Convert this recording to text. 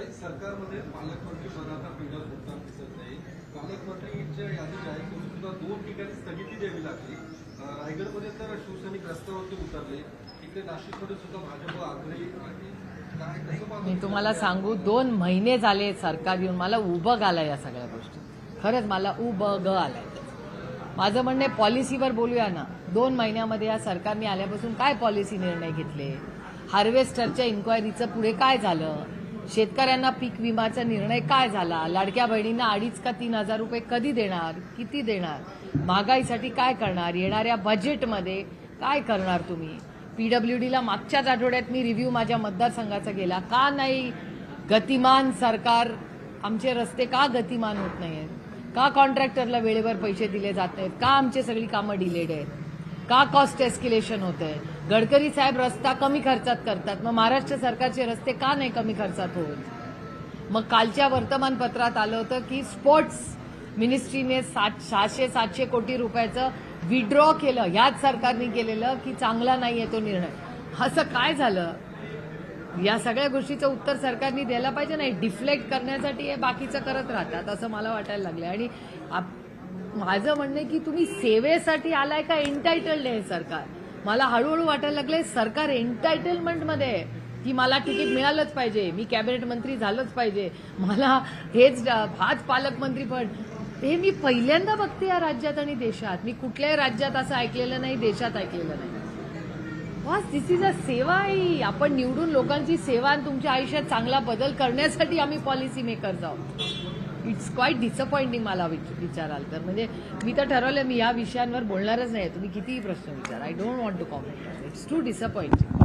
सरकारमध्ये पालकमंत्री पदाचा फुटताना दिसत नाही. पालकमंत्रीच्या यादी जाहीर करून सुद्धा दोन ठिकाणी स्थगिती द्यावी लागली. रायगडमध्ये तर शिवसैनिक रस्त्यावरती उतरले. इकडे नाशिकमध्ये सुद्धा भाजप आग्रही मी तुम्हाला सांगू दोन महिने झाले सरकार येऊन मला उबग आलाय या सगळ्या गोष्टी. खरंच मला उबग आलाय. माझं म्हणणे पॉलिसीवर बोलूया ना. दोन महिन्यामध्ये या सरकारने आल्यापासून काय पॉलिसी निर्णय घेतले? हार्वेस्टरच्या इन्क्वायरीचं पुढे काय झालं? शेतकऱ्यांना पीक विमाचा निर्णय काय झाला? लाडक्या बहिणींना अडीच का तीन हजार रुपये कधी देणार? किती देणार? महागाईसाठी काय करणार? येणाऱ्या बजेटमध्ये काय करणार तुम्ही? पीडब्ल्यूडीला मागच्याच आठवड्यात मी रिव्ह्यू माझ्या मतदारसंघाचा गेला का नाही? गतिमान सरकार आमचे रस्ते का गतिमान होत नाहीत का कॉन्ट्रॅक्टरला वेळेवर पैसे दिले जात नाहीत? का आमचे सगळी कामं डिलेड आहेत? का कॉस्ट एस्किलेशन होत आहे गडकरी साहेब रस्ता कमी खर्चात करतात. मग महाराष्ट्र सरकारचे रस्ते का नाही कमी खर्चात होत? मग कालच्या वर्तमानपत्रात आलं होतं की स्पोर्ट्स मिनिस्ट्रीने सात सहाशे सातशे कोटी रुपयाचं विड्रॉ केलं. ह्याच सरकारने केलेलं की चांगला नाही आहे तो निर्णय. असं काय झालं? या सगळ्या गोष्टीचं उत्तर सरकारने द्यायला पाहिजे नाही. डिफ्लेक्ट करण्यासाठी हे बाकीचं करत राहतात असं मला वाटायला लागलं आणि आप- माझं म्हणणं आहे की तुम्ही सेवेसाठी आलाय का एन्टायटल्ड आहे सरकार? मला हळूहळू वाटायला लागलंय सरकार एन्टायटलमेंटमध्ये आहे. की मला तिकीट मिळालंच पाहिजे. मी कॅबिनेट मंत्री झालंच पाहिजे. मला हेच हाच पालकमंत्री पण. हे मी पहिल्यांदा बघते या राज्यात आणि देशात. मी कुठल्याही राज्यात असं ऐकलेलं नाही देशात ऐकलेलं नाही. वास दिस इज अ सेवा ही आपण निवडून लोकांची सेवा आणि तुमच्या आयुष्यात चांगला बदल करण्यासाठी आम्ही पॉलिसी मेकर्स आहोत इट्स क्वाईट डिसअपॉइंटिंग मला विच- विचाराल तर. म्हणजे मी तर ठरवलं मी या विषयांवर बोलणारच नाही तुम्ही कितीही प्रश्न विचार. I don't want to comment it's too disappointing